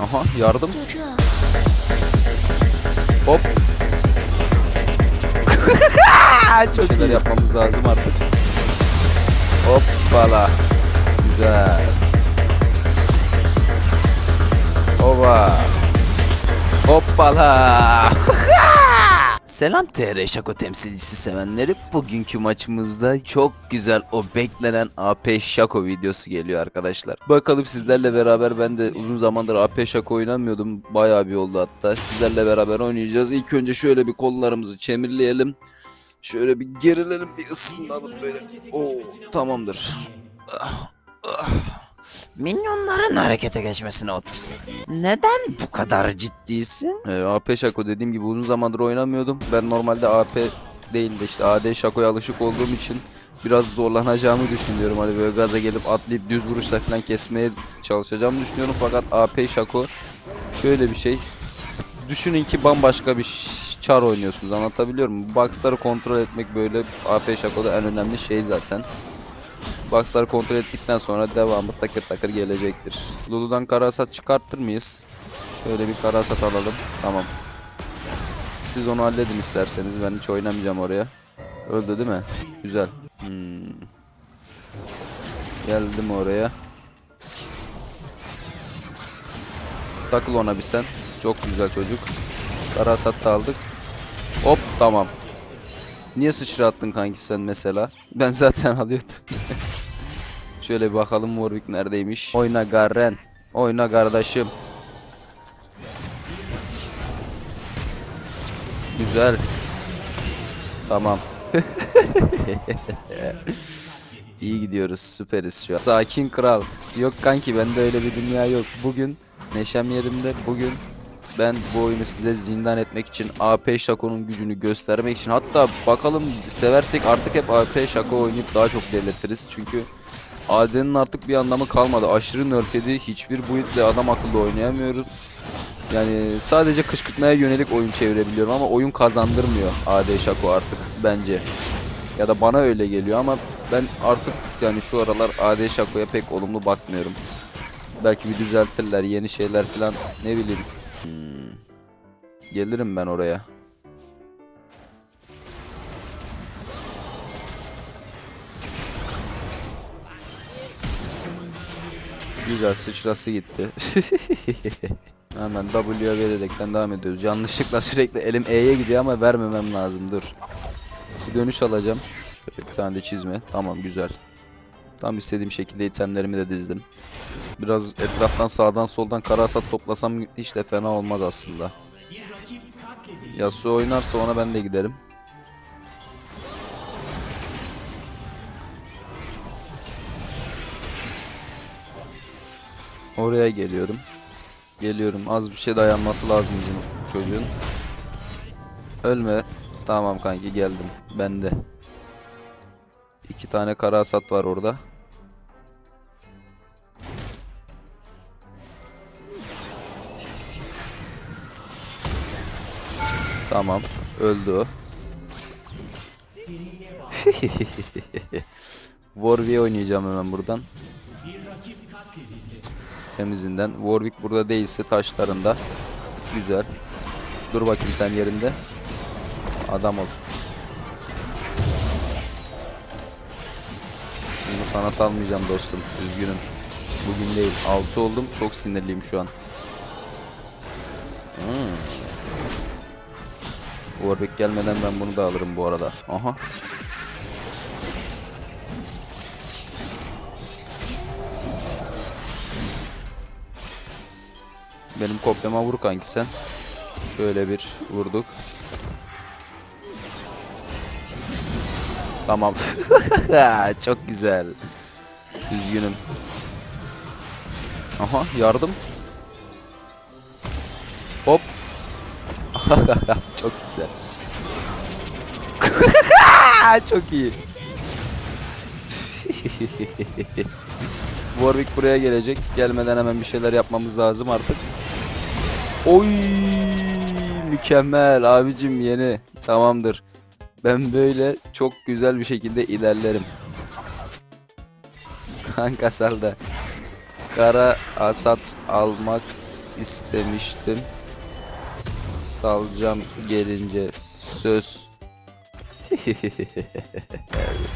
Aha yardım. Hop. Çok şeyler yapmamız lazım artık. Hoppala. Güzel. Ova. Hoppala. Selam TR Şako temsilcisi sevenleri. Bugünkü maçımızda çok güzel o beklenen AP Şako videosu geliyor arkadaşlar. Bakalım sizlerle beraber ben de uzun zamandır AP Şako oynamıyordum. Bayağı bir oldu hatta. Sizlerle beraber oynayacağız. İlk önce şöyle bir kollarımızı çemirleyelim. Şöyle bir gerilelim bir ısınalım böyle. Oo tamamdır. Ah, ah. Minyonların harekete geçmesine otursun. Neden bu kadar ciddisin? Ee, AP Şako dediğim gibi uzun zamandır oynamıyordum. Ben normalde AP değil de işte AD Şako'ya alışık olduğum için biraz zorlanacağımı düşünüyorum. Hani böyle gaza gelip atlayıp düz vuruşla falan kesmeye çalışacağımı düşünüyorum. Fakat AP Şako şöyle bir şey. Düşünün ki bambaşka bir çar oynuyorsunuz. Anlatabiliyor muyum? Box'ları kontrol etmek böyle AP Şako'da en önemli şey zaten. Box'ları kontrol ettikten sonra devamı takır takır gelecektir. Lulu'dan karasat çıkartır mıyız? Şöyle bir karasat alalım. Tamam. Siz onu halledin isterseniz. Ben hiç oynamayacağım oraya. Öldü değil mi? Güzel. Hmm. Geldim oraya. Takıl ona bir sen. Çok güzel çocuk. Karasat da aldık. Hop tamam. Niye sıçrattın kanki sen mesela? Ben zaten alıyordum. Şöyle bir bakalım Warwick neredeymiş. Oyna Garen. Oyna kardeşim. Güzel. Tamam. İyi gidiyoruz. Süperiz şu an. Sakin kral. Yok kanki bende öyle bir dünya yok. Bugün neşem yerimde. Bugün ben bu oyunu size zindan etmek için AP Şako'nun gücünü göstermek için hatta bakalım seversek artık hep AP Şako oynayıp daha çok delirtiriz. Çünkü AD'nin artık bir anlamı kalmadı. Aşırı nerfedi. Hiçbir build'le adam akıllı oynayamıyoruz. Yani sadece kışkırtmaya yönelik oyun çevirebiliyorum ama oyun kazandırmıyor AD Şako artık bence. Ya da bana öyle geliyor ama ben artık yani şu aralar AD Şako'ya pek olumlu bakmıyorum. Belki bir düzeltirler, yeni şeyler falan ne bileyim. Hmm. Gelirim ben oraya. Güzel sıçrası gitti. Hemen W'ye vererekten devam ediyoruz. Yanlışlıkla sürekli elim E'ye gidiyor ama vermemem lazım. Dur. Bir dönüş alacağım. Şöyle bir tane de çizme. Tamam güzel. Tam istediğim şekilde itemlerimi de dizdim. Biraz etraftan sağdan soldan karasat toplasam hiç de fena olmaz aslında. Yasuo oynarsa ona ben de giderim. Oraya geliyorum. Geliyorum. Az bir şey dayanması lazım bizim çocuğun. Ölme. Tamam kanki geldim. Bende. İki tane kara hasat var orada. Tamam. Öldü o. Warwick'e oynayacağım hemen buradan. Temizinden. Warwick burada değilse taşlarında. Güzel. Dur bakayım sen yerinde. Adam ol. Bunu sana salmayacağım dostum. Üzgünüm. Bugün değil. 6 oldum. Çok sinirliyim şu an. Hmm. Warwick gelmeden ben bunu da alırım bu arada. Aha. Benim kopyama vur kanki sen. Şöyle bir vurduk. Tamam. Çok güzel. Üzgünüm. Aha yardım. Hop. Çok güzel. Çok iyi. Warwick buraya gelecek. Gelmeden hemen bir şeyler yapmamız lazım artık. Oy mükemmel abicim yeni. Tamamdır. Ben böyle çok güzel bir şekilde ilerlerim. Kanka salda. Kara asat almak istemiştim. Salacağım gelince söz.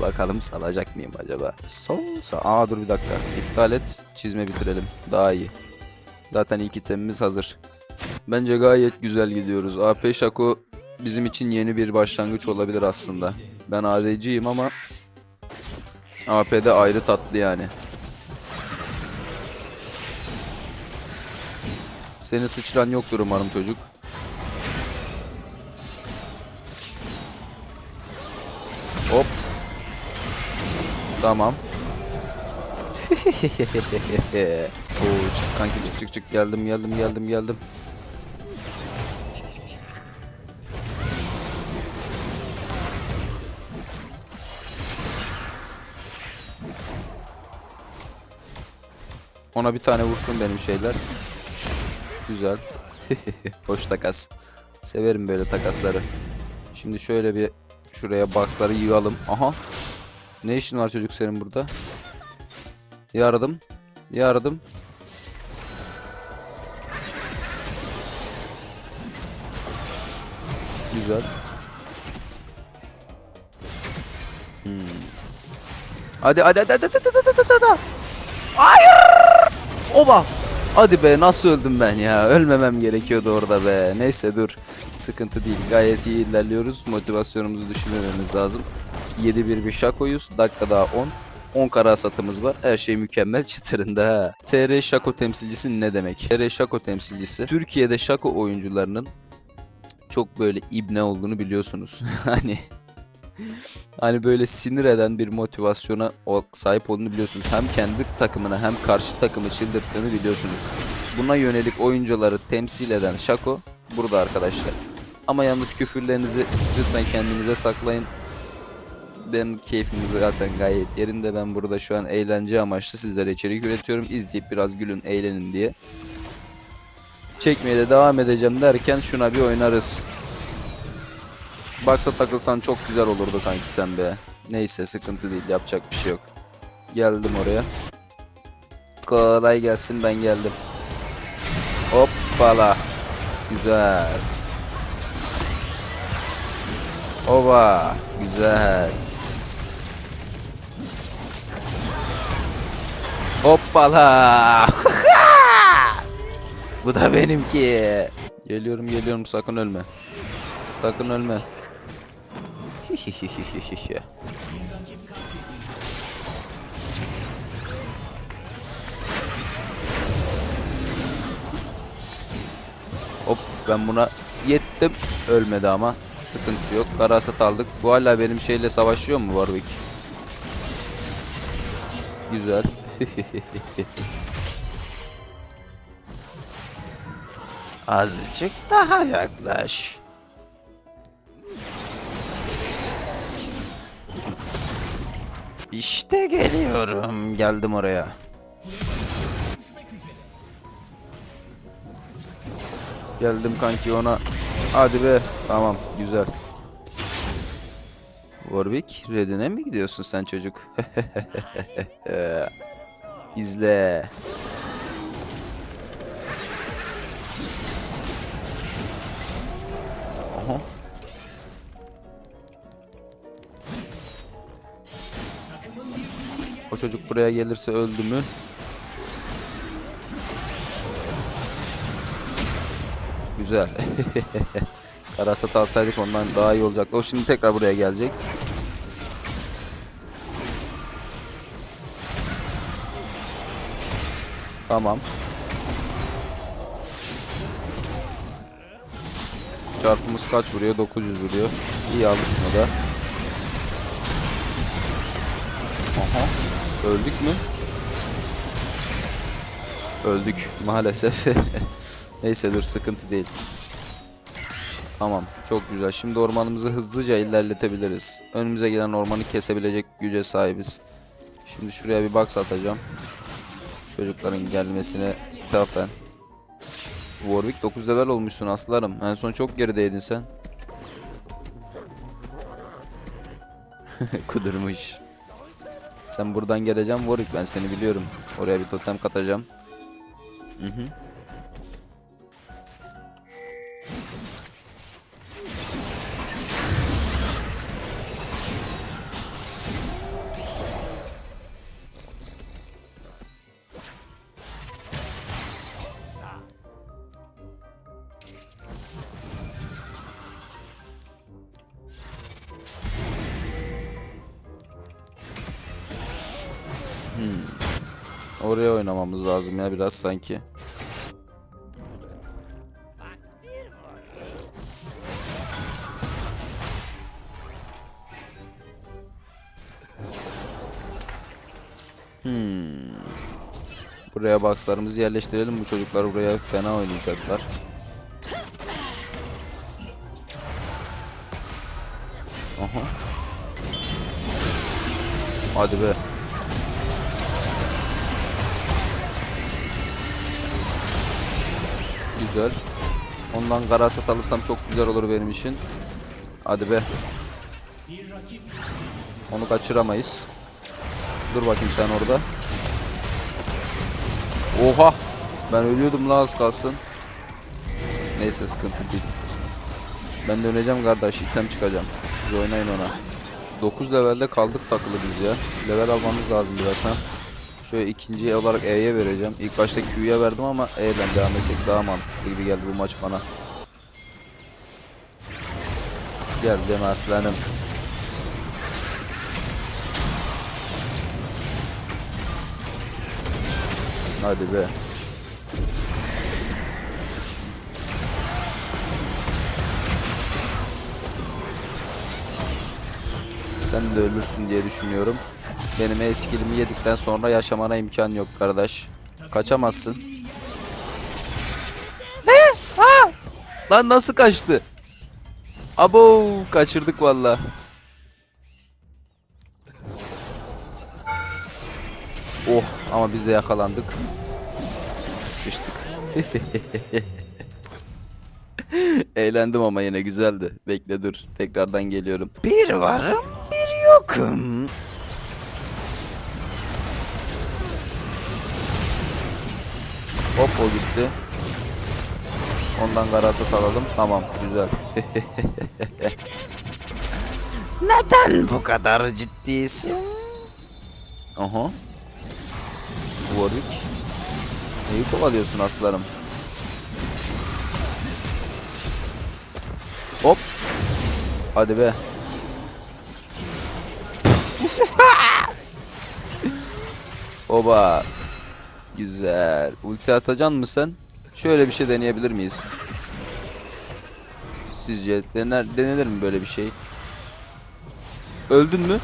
Bakalım salacak mıyım acaba? Son sa- Aa dur bir dakika. İptal et. Çizme bitirelim. Daha iyi. Zaten ilk itemimiz hazır. Bence gayet güzel gidiyoruz. AP Shaco bizim için yeni bir başlangıç olabilir aslında. Ben ADC'yim ama AP'de ayrı tatlı yani. Senin sıçran yoktur umarım çocuk. Hop. Tamam. Oo çık kanki çık çık çık geldim geldim geldim geldim. Ona bir tane vursun benim şeyler. Güzel. Hoş takas. Severim böyle takasları. Şimdi şöyle bir şuraya boxları yığalım. Aha. Ne işin var çocuk senin burada? Yardım. Yardım. Güzel. Hmm. Hadi hadi hadi hadi hadi hadi hadi hadi. Hayır! Oba! Hadi be nasıl öldüm ben ya? Ölmemem gerekiyordu orada be. Neyse dur. Sıkıntı değil. Gayet iyi ilerliyoruz. Motivasyonumuzu düşürmememiz lazım. 7-1 bir şakoyuz. Dakika daha 10. 10 kara satımız var. Her şey mükemmel çıtırında ha. TR Şako temsilcisi ne demek? TR Şako temsilcisi Türkiye'de Şako oyuncularının çok böyle ibne olduğunu biliyorsunuz. hani hani böyle sinir eden bir motivasyona sahip olduğunu biliyorsunuz. Hem kendi takımını hem karşı takımı çıldırttığını biliyorsunuz. Buna yönelik oyuncuları temsil eden Şako burada arkadaşlar. Ama yalnız küfürlerinizi lütfen kendinize saklayın. Ben keyfim zaten gayet yerinde. Ben burada şu an eğlence amaçlı sizlere içerik üretiyorum. İzleyip biraz gülün, eğlenin diye. Çekmeye de devam edeceğim derken şuna bir oynarız. Baksa takılsan çok güzel olurdu kanki sen be. Neyse sıkıntı değil yapacak bir şey yok. Geldim oraya. Kolay gelsin ben geldim. Hoppala. Güzel. Ova. Güzel. Hoppala. Bu da benimki. Geliyorum geliyorum sakın ölme. Sakın ölme. Hop ben buna yettim. Ölmedi ama. Sıkıntı yok. Karasat aldık. Bu hala benim şeyle savaşıyor mu Warwick? Güzel. Azıcık daha yaklaş. İşte geliyorum. Geldim oraya. Geldim kanki ona. Hadi be. Tamam güzel. Warwick Red'ine mi gidiyorsun sen çocuk? İzle. Çocuk buraya gelirse öldü mü? Güzel. Karasat alsaydık ondan daha iyi olacaktı. O şimdi tekrar buraya gelecek. Tamam. Çarpımız kaç vuruyor? 900 vuruyor. İyi aldık bunu da. Aha. Öldük mü? Öldük maalesef. Neyse dur sıkıntı değil. Tamam çok güzel. Şimdi ormanımızı hızlıca ilerletebiliriz. Önümüze gelen ormanı kesebilecek güce sahibiz. Şimdi şuraya bir box atacağım. Çocukların gelmesine ithafen. Warwick 9 level olmuşsun aslanım. En son çok gerideydin sen. Kudurmuş. Sen buradan geleceksin Warwick ben seni biliyorum. Oraya bir totem katacağım. Hı hı. Oraya oynamamız lazım ya biraz sanki. Hmm. Buraya boxlarımızı yerleştirelim. Bu çocuklar buraya fena oynayacaklar. Aha. Hadi be. Güzel. Ondan garasat alırsam çok güzel olur benim için. Hadi be. Onu kaçıramayız. Dur bakayım sen orada. Oha! Ben ölüyordum la az kalsın. Neyse sıkıntı değil. Ben döneceğim kardeş. item çıkacağım. Siz oynayın ona. 9 levelde kaldık takılı biz ya. Level almamız lazım biraz ha. Şöyle ikinci olarak E'ye vereceğim. İlk başta Q'ya verdim ama E'den devam etsek daha mantıklı gibi geldi bu maç bana. Gel deme aslanım. Hadi be. Sen de ölürsün diye düşünüyorum. Benim eskilimi yedikten sonra yaşamana imkan yok kardeş. Kaçamazsın. Ne? Ha! Lan nasıl kaçtı? Abo kaçırdık valla. Oh ama biz de yakalandık. Sıçtık. Eğlendim ama yine güzeldi. Bekle dur. Tekrardan geliyorum. Bir varım bir yokum. Hop o gitti. Ondan garasat alalım. Tamam güzel. Neden bu kadar ciddisin? Aha. Warwick. Neyi kovalıyorsun aslanım? Hop. Hadi be. Oba. Güzel. Ulti atacan mı sen? Şöyle bir şey deneyebilir miyiz? Sizce dener, denenir mi böyle bir şey? Öldün mü?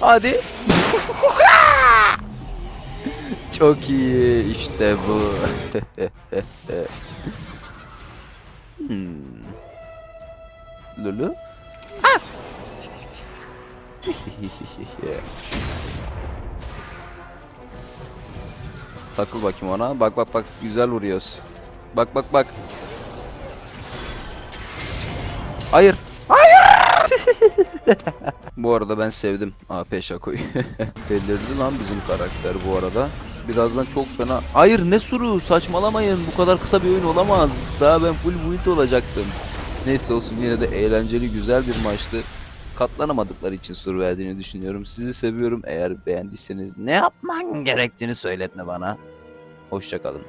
Hadi. Çok iyi işte bu. hmm. Lulu. Takıl bakayım ona. Bak bak bak güzel vuruyoruz. Bak bak bak. Hayır. Bu arada ben sevdim AP Şako'yu. Delirdi lan bizim karakter bu arada. Birazdan çok fena... Hayır ne suru saçmalamayın bu kadar kısa bir oyun olamaz. Daha ben full build olacaktım. Neyse olsun yine de eğlenceli güzel bir maçtı. Katlanamadıkları için sur verdiğini düşünüyorum. Sizi seviyorum. Eğer beğendiyseniz ne yapman gerektiğini söyletme bana. Hoşçakalın.